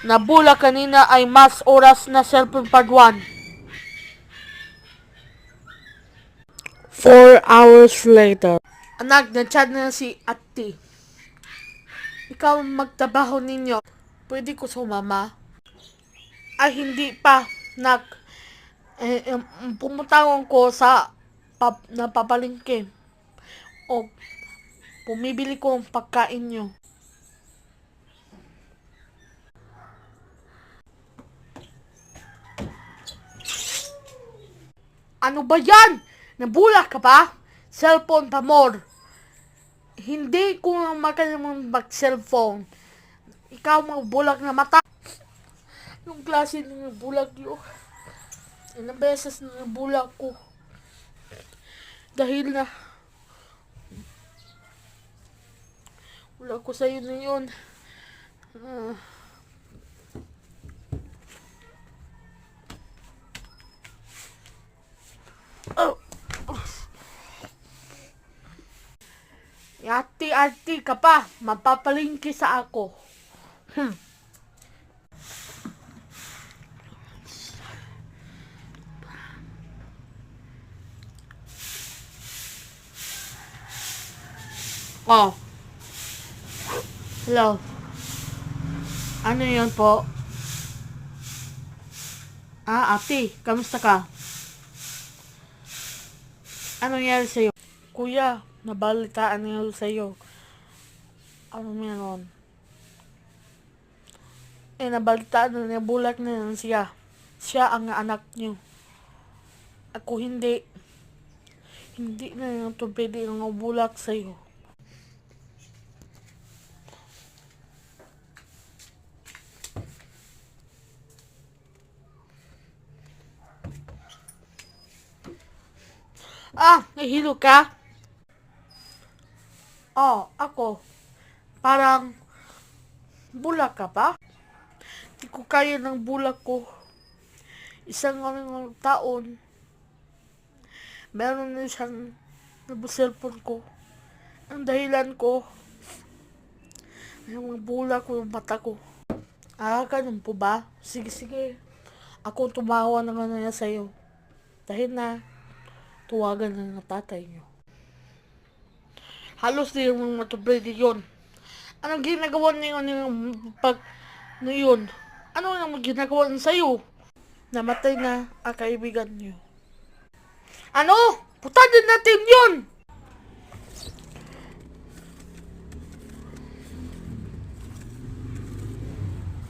Nabula kanina ay mas oras na cellphone part 1. Four hours later. Anak, na-chat na si Ate. Ikaw ang magtrabaho ninyo. Pwede ko sumama? Ay, hindi pa, nak. Eh, eh, pumutangon ko sa pap, na papalingke. O, pumibili ko ang pagkain nyo. Ano ba yan? Nabula ka ba? Cellphone pa more. Hindi ko makalimang mag-cellphone. Ikaw magbulak na mata. Yung klase ng bulag yun. Ilang beses na nabulag ko. Dahil na wala ko sa'yo na yun. Ah. Oh. Ati-ati ka pa, mapapalingki sa ako. Hmm. Oh. Hello. Ano yun po? Ah, ate, kamusta ka? Ano nangyari sa'yo? Kuya, nabalitaan niyo sa'yo. Ano meron? Eh, nabalitaan na niya, bulak na yan siya. Siya ang anak niyo. Ako hindi. Hindi na yung ito pwede ang bulak sa'yo. Ah, nahilo ka? Oh, ako. Parang bulak ka pa? Di ko kaya ng bulak ko. Isang ano, taon. Meron na siyang cellphone ko. Ang dahilan ko, yung bulak ko yung mata ko. Ah, ganun po ba? Sige, sige. Ako tumawa na nga na sa'yo. Dahil na, tuwagan na ng tatay niyo. Halos di yung matubredi yun. Anong ginagawa niyo yung pag na yun? Ano ang ginagawa sa'yo? Namatay na ang kaibigan niyo. Ano? Putanin natin yun!